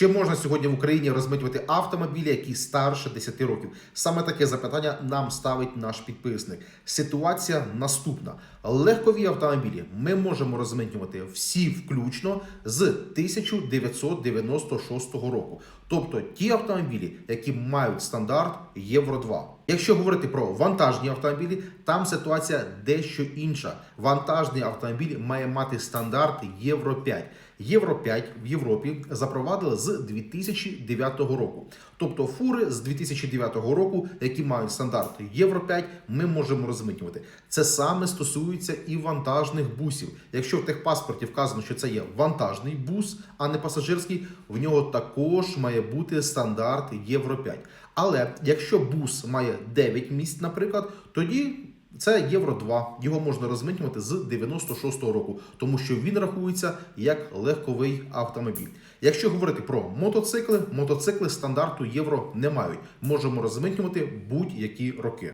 Чи можна сьогодні в Україні розмитувати автомобілі, які старше 10 років? Саме таке запитання нам ставить наш підписник. Ситуація наступна: легкові автомобілі ми можемо розмитнювати всі включно з 1996 року. Тобто ті автомобілі, які мають стандарт Євро 2. Якщо говорити про вантажні автомобілі, там ситуація дещо інша. Вантажний автомобіль має мати стандарт Євро 5. Євро 5 в Європі запровадили з 2009 року. Тобто фури з 2009 року, які мають стандарт Євро 5, ми можемо розмитнювати. Це саме стосується і вантажних бусів. Якщо в техпаспорті вказано, що це є вантажний бус, а не пасажирський, в нього також має бути стандарт Євро 5. Але якщо бус має 9 місць, наприклад, тоді це Євро 2. Його можна розмитнювати з 96-го року, тому що він рахується як легковий автомобіль. Якщо говорити про мотоцикли, мотоцикли стандарту євро не мають. Можемо розмитнювати будь-які роки.